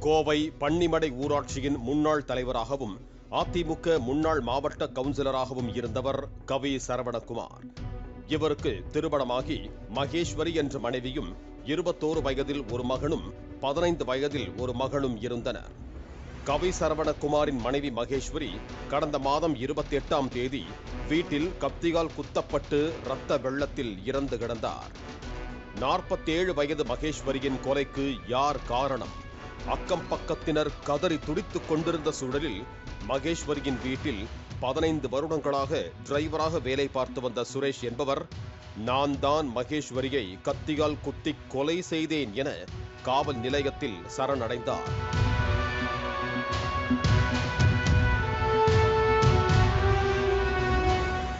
கோவை பன்னிமடை ஊராட்சியின் முன்னாள் தலைவராகவும் அதிமுக முன்னாள் மாவட்ட கவுன்சிலராகவும் இருந்தவர் கவி சரவணகுமார். இவருக்கு திருமணமாகி மகேஸ்வரி என்ற மனைவியும் இருபத்தோரு வயதில் ஒரு மகனும் பதினைந்து வயதில் ஒரு மகளும் இருந்தனர். கவி சரவணகுமாரின் மனைவி மகேஸ்வரி கடந்த மாதம் இருபத்தி எட்டாம் தேதி வீட்டில் கப்திகால் குத்தப்பட்டு இரத்த வெள்ளத்தில் இறந்து கிடந்தார். நாற்பத்தேழு வயது மகேஸ்வரியின் கொலைக்கு யார் காரணம்? அக்கம் பக்கத்தினர் கதறி துடித்துக் கொண்டிருந்த சூழலில் மகேஸ்வரியின் வீட்டில் பதினைந்து வருடங்களாக டிரைவராக வேலை பார்த்து வந்த சுரேஷ் என்பவர் நான் தான் மகேஸ்வரியை கத்தியால் குத்தி கொலை செய்தேன் என காவல் நிலையத்தில் சரணடைந்தார்.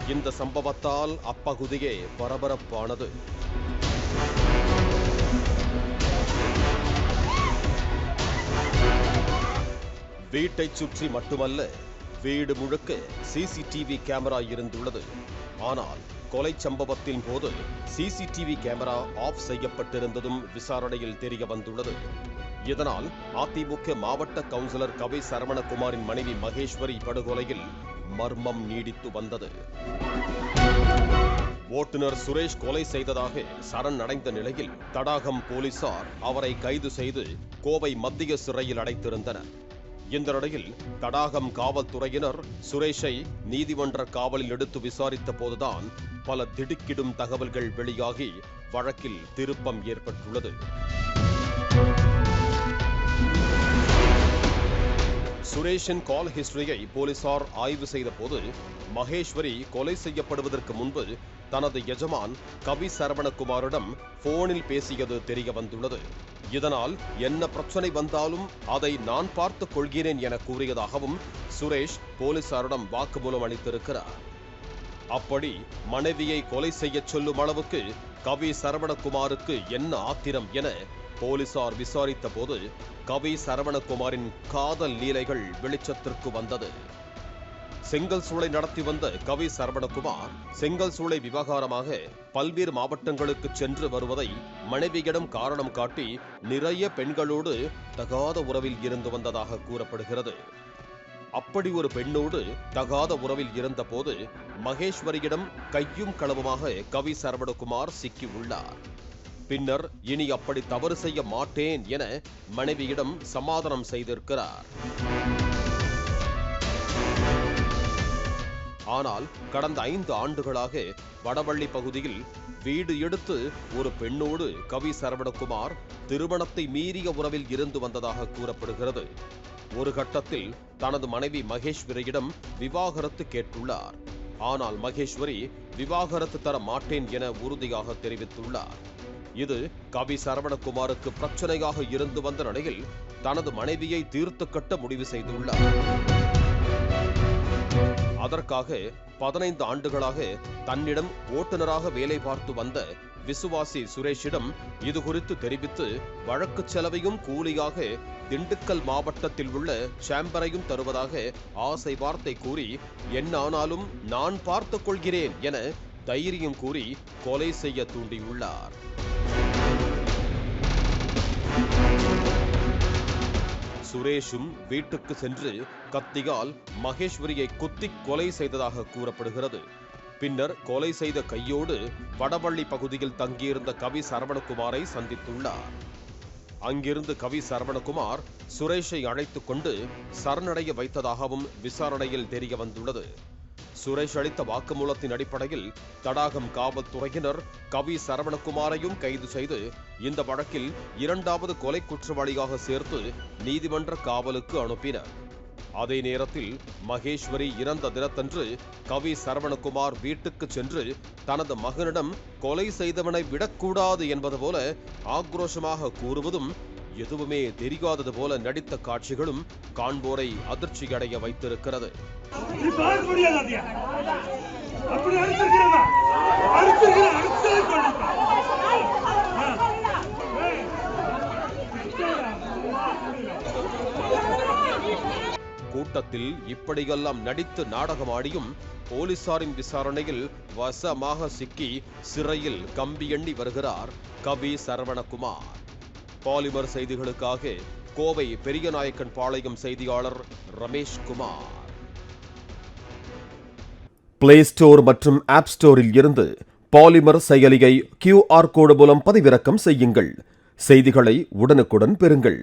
இந்த சம்பவத்தால் அப்பகுதியே பரபரப்பானது. வீட்டை சுற்றி மட்டுமல்ல வீடு முழுக்க சிசிடிவி கேமரா இருந்துள்ளது. ஆனால் கொலை சம்பவத்தின் போது சிசிடிவி கேமரா ஆஃப் செய்யப்பட்டிருந்ததும் விசாரணையில் தெரிய வந்துள்ளது. இதனால் அதிமுக மாவட்ட கவுன்சிலர் கவி சரவணகுமாரின் மனைவி மகேஸ்வரி படுகொலையில் மர்மம் நீடித்து வந்தது. ஓட்டுநர் சுரேஷ் கொலை செய்ததாக சரண் அடைந்த நிலையில் தடாகம் போலீசார் அவரை கைது செய்து கோவை மத்திய சிறையில் அடைத்திருந்தனர். இந்த நிலையில் தடாகம் காவல்துறையினர் சுரேஷை நீதிமன்ற காவலில் எடுத்து விசாரித்த போதுதான் பல திடுக்கிடும் தகவல்கள் வெளியாகி வழக்கில் திருப்பம் ஏற்பட்டுள்ளது. சுரேஷின் கால் ஹிஸ்டரியை போலீசார் ஆய்வு செய்த போது மகேஸ்வரி கொலை செய்யப்படுவதற்கு முன்பு தனது எஜமான் கவி சரவணகுமாரிடம் போனில் பேசியது தெரிய வந்துள்ளது. இதனால் என்ன பிரச்சனை வந்தாலும் அதை நான் பார்த்துக் கொள்கிறேன் என கூறியதாகவும் சுரேஷ் போலீசாரிடம் வாக்குமூலம் அளித்திருக்கிறார். அப்படி மனைவியை கொலை செய்யச் சொல்லும் அளவுக்கு கவி சரவணகுமாருக்கு என்ன ஆத்திரம் என போலீசார் விசாரித்த போது கவி சரவணகுமாரின் காதல் லீலைகள் வெளிச்சத்திற்கு வந்தது. செங்கல் சூளை நடத்தி வந்த கவி சரவணகுமார் செங்கல் சூளை விவகாரமாக பல்வேறு மாவட்டங்களுக்கு சென்று வருவதை மனைவியிடம் காரணம் காட்டி நிறைய பெண்களோடு தகாத உறவில் இருந்து வந்ததாக கூறப்படுகிறது. அப்படி ஒரு பெண்ணோடு தகாத உறவில் இருந்தபோது மகேஸ்வரியிடம் கையும் களவுமாக கவி சரவணகுமார் சிக்கியுள்ளார். பின்னர் இனி அப்படி தவறு செய்ய மாட்டேன் என மனைவியிடம் சமாதானம் செய்திருக்கிறார். ஆனால் கடந்த ஐந்து ஆண்டுகளாக வடவள்ளி பகுதியில் வீடு எடுத்து ஒரு பெண்ணோடு கவி சரவணகுமார் திருமணத்தை மீறிய உறவில் இருந்து வந்ததாக கூறப்படுகிறது. ஒரு கட்டத்தில் தனது மனைவி மகேஸ்வரியிடம் விவாகரத்து கேட்டுள்ளார். ஆனால் மகேஸ்வரி விவாகரத்து தர மாட்டேன் என உறுதியாக தெரிவித்துள்ளார். இது கவி சரவணகுமாருக்கு பிரச்சனையாக இருந்து வந்த நிலையில் தனது மனைவியை தீர்த்து கட்ட முடிவு செய்துள்ளார். அதற்காக பதினைந்து ஆண்டுகளாக தன்னிடம் ஓட்டுநராக வேலை பார்த்து வந்த விசுவாசி சுரேஷிடம் இது குறித்து தெரிவித்து வழக்கு செலவையும் கூலியாக திண்டுக்கல் மாவட்டத்தில் உள்ள சேம்பரையும் தருவதாக ஆசை வார்த்தை கூறி என்ன ஆனாலும் நான் பார்த்துக் கொள்கிறேன் என தைரியம் கூறி கொலை செய்ய தூண்டியுள்ளார். சுரேஷும் வீட்டுக்கு சென்று கத்தியால் மகேஸ்வரியை குத்தி கொலை செய்ததாக கூறப்படுகிறது. பின்னர் கொலை செய்த கையோடு வடவள்ளி பகுதியில் தங்கியிருந்த கவி சரவணகுமாரை சந்தித்துள்ளார். அங்கிருந்து கவி சரவணகுமார் சுரேஷை அழைத்துக் கொண்டு சரணடைய வைத்ததாகவும் விசாரணையில் தெரிய வந்துள்ளது சுரேஷ் அளித்த வாக்குமூலத்தின் அடிப்படையில் தடாகம் காவல்துறையினர் கவி சரவணகுமாரையும் கைது செய்து இந்த வழக்கில் இரண்டாவது கொலை குற்றவாளியாக சேர்த்து நீதிமன்ற காவலுக்கு அனுப்பினர். அதே நேரத்தில் மகேஸ்வரி இறந்த தினத்தன்று கவி சரவணகுமார் வீட்டுக்கு சென்று தனது மகனிடம் கொலை செய்தவனை விடக்கூடாது என்பது போல ஆக்ரோஷமாக கூறுவதும் எதுவுமே தெரியாதது போல நடித்த காட்சிகளும் காண்போரை அதிர்ச்சியடைய வைத்திருக்கிறது. அடிச்சிருக்கிற அடிச்சே கொண்டிருப்பா கூட்டத்தில் இப்படியெல்லாம் நடித்து நாடகமாடியும் போலீசாரின் விசாரணையில் வசமாக சிக்கி சிறையில் கம்பி எண்ணி வருகிறார் கவி சரவணகுமார். பாலிமர் செய்திகளுக்காக கோவை பெரியநாயக்கன் பாளையம் செய்தியாளர் ரமேஷ் குமார். பிளே ஸ்டோர் மற்றும் ஆப் ஸ்டோரில் இருந்து பாலிமர் செயலியை கியூஆர் கோடு மூலம் பதிவிறக்கம் செய்யுங்கள். செய்திகளை உடனுக்குடன் பெறுங்கள்.